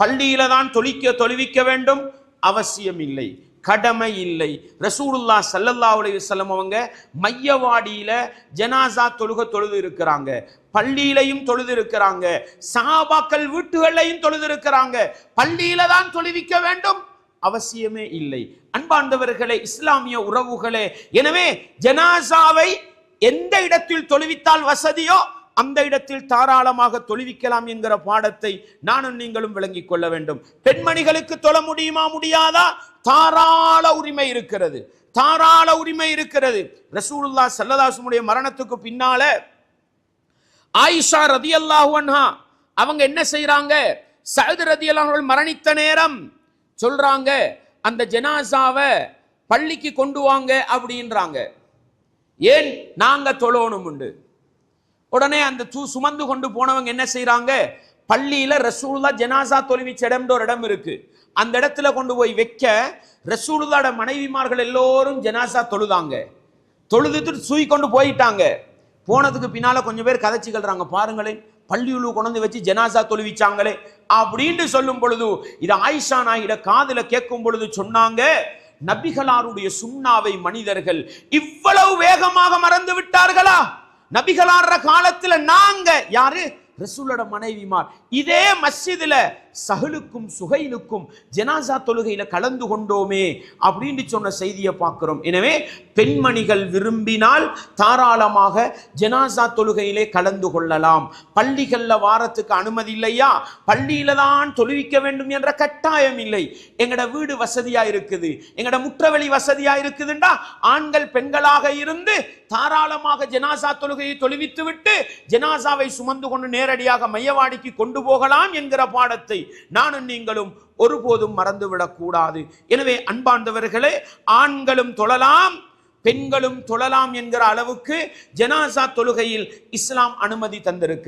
பள்ளியில தான் தொழிக்க தொழுவிக்க வேண்டும். அவசியம் இல்லை. கடமை இல்லை. ரசூலுல்லா சல்லல்லா அலைஹி அவங்க மையவாடியில ஜனாசா தொழுக தொழுது இருக்கிறாங்க. பள்ளியிலையும் தொழுது இருக்கிறாங்க. சஹாபாக்கள் வீட்டுகளையும் தொழுது இருக்கிறாங்க. பள்ளியில தான் தொழுவிக்க வேண்டும். அவசியமே இல்லை. அன்பார்ந்தவர்களே இஸ்லாமிய உறவுகளே எனவே ஜனாசாவை எந்த இடத்தில் தொழுவித்தால் வசதியோ அந்த இடத்தில் தாராளமாக தொழுவிக்கலாம் என்கிற பாடத்தை நானும் நீங்களும் விளங்கிக் கொள்ள வேண்டும். பெண்மணிகளுக்கு தொழ முடியுமா முடியாதா? தாராள உரிமை இருக்கிறது. தாராள உரிமை இருக்கிறது. ரசூலுல்லா சல்லதாசுடைய மரணத்துக்கு பின்னால ஆயிஷா ரதியல்லாஹு அன்ஹா அவங்க என்ன செய்யறாங்க சயது ரதியல்லாஹு அல்லாஹர்கள் மரணித்த நேரம் சொல்றாங்க அந்த ஜனாசாவை பள்ளிக்கு கொண்டு வாங்க அப்படின்றாங்க. ஏன்? நாங்க தொழணும் உண்டு உடனே அந்த தூ சுமந்து கொண்டு போனவங்க என்ன செய்கிறாங்க பள்ளியில் ரசூல்லா ஜனாசா தொழுவிச்ச இடம்ன்ற ஒரு இடம் இருக்கு. அந்த இடத்துல கொண்டு போய் வைக்க ரசூலுல்லாட மனைவிமார்கள் எல்லோரும் ஜனாசா தொழுதாங்க. தொழுதுட்டு சூய் கொண்டு போயிட்டாங்க. போனதுக்கு பின்னால் கொஞ்சம் பேர் கதைச்சிக்கல்றாங்க பாருங்களேன் பள்ளியுழு கொண்டு வச்சு ஜனாசா தொழுவிச்சாங்களே அப்படின்னு சொல்லும் பொழுது இது ஆயிஷா நாயிட காதில் கேட்கும் பொழுது சொன்னாங்க நபிகளாருடைய சுண்ணாவை மனிதர்கள் இவ்வளவு வேகமாக மறந்து விட்டார்களா? நபிகளாடுற காலத்துல நாங்க யாரு? ரசூலோட மனைவிமார். இதே மஸ்ஜிதுல சஹலுக்கும் சுகைலுக்கும் ஜனாசா தொழுகையில் கலந்து கொண்டோமே அப்படின்னு சொன்ன செய்தியை பார்க்கிறோம். எனவே பெண்மணிகள் விரும்பினால் தாராளமாக ஜனாசா தொழுகையிலே கலந்து கொள்ளலாம். பள்ளிகளில் வாரத்துக்கு அனுமதி இல்லையா? பள்ளியில தான் தொழுவிக்க வேண்டும் என்ற கட்டாயம் இல்லை. எங்களோட வீடு வசதியா இருக்குது? எங்களோட முற்றவெளி வசதியா இருக்குதுண்டா? ஆண்கள் பெண்களாக இருந்து தாராளமாக ஜனாசா தொழுகையை தொழுவித்து விட்டு ஜனாசாவை சுமந்து கொண்டு நேரடியாக மையவாடிக்கு கொண்டு போகலாம் என்கிற பாடத்தை நானும் நீங்களும் ஒருபோதும் மறந்துவிடக்கூடாது எனவே அன்பார்ந்தவர்களே ஆண்களும் தொழலாம் பெண்களும் தொழலாம் என்கிற அளவுக்கு ஜனாசா தொழுகையில் இஸ்லாம் அனுமதி தந்திருக்கிறது.